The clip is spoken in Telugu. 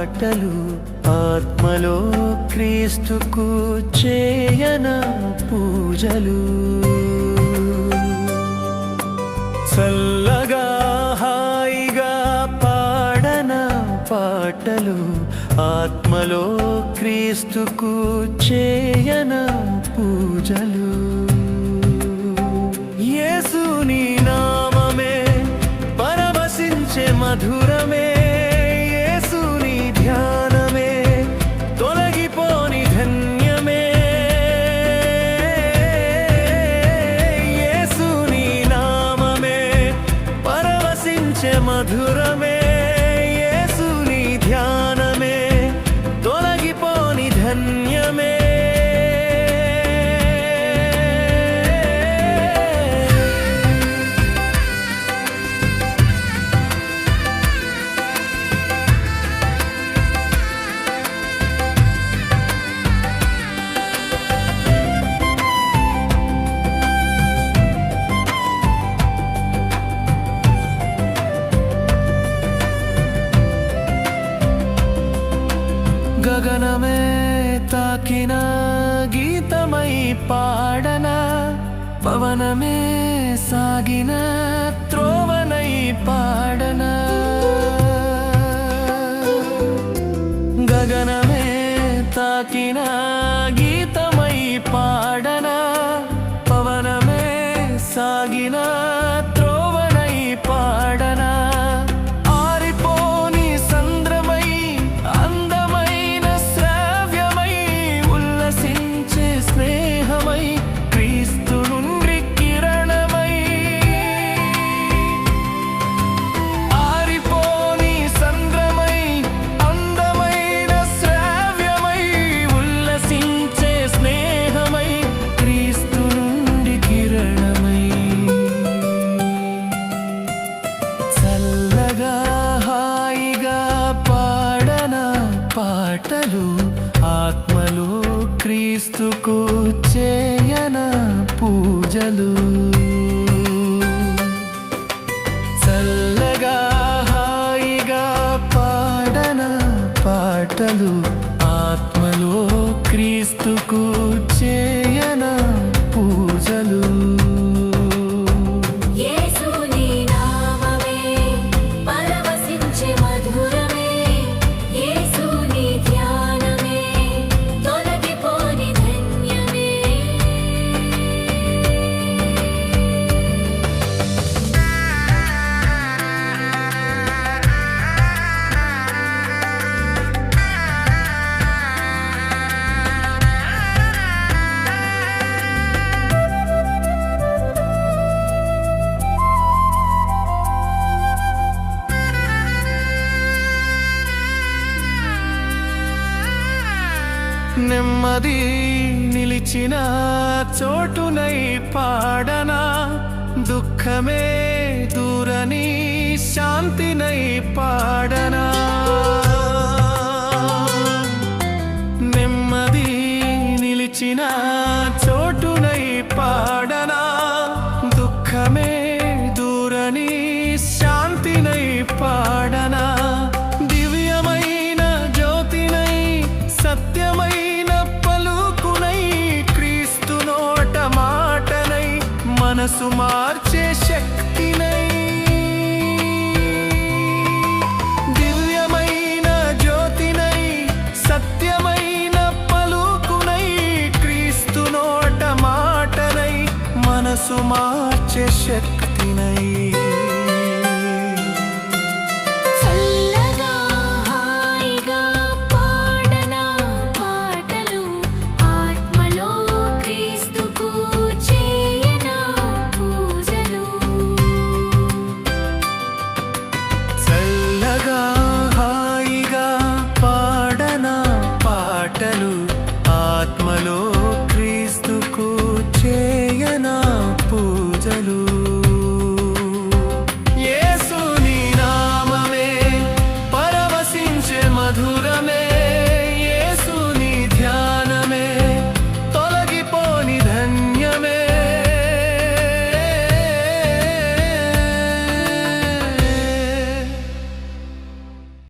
పాటలు ఆత్మలో క్రీస్తుకు చేయన పూజలు. చల్లగా హాయిగా పాడన పాటలు ఆత్మలో క్రీస్తుకు చేయన పూజలు. యేసుని నామమే పరవశించే మధురమే. పరవశించే మధురమే యేసుని తాకిన గీతమై పాడన పవనమే సాగిన త్రోవనై పాడన. గగనమే తాకిన గీతమై పాడన పవనమే సాగినా క్రీస్తుకు చేయన పూజలు. చల్లగా హాయిగా పాడన పాటలు. ఆత్మలో క్రీస్తుకు చేయన పూజలు. నెమ్మది నిలిచిన చోటునై పాడనా? దుఃఖమే దూరని శాంతినై పాడనా? నెమ్మది నిలిచిన చోటునై పాడనా? మనసు మార్చే శక్తినై. దివ్యమైన జ్యోతినై సత్యమైన పలుకునై క్రీస్తు నోట మాటనై మనసు మార్చే శక్తినై.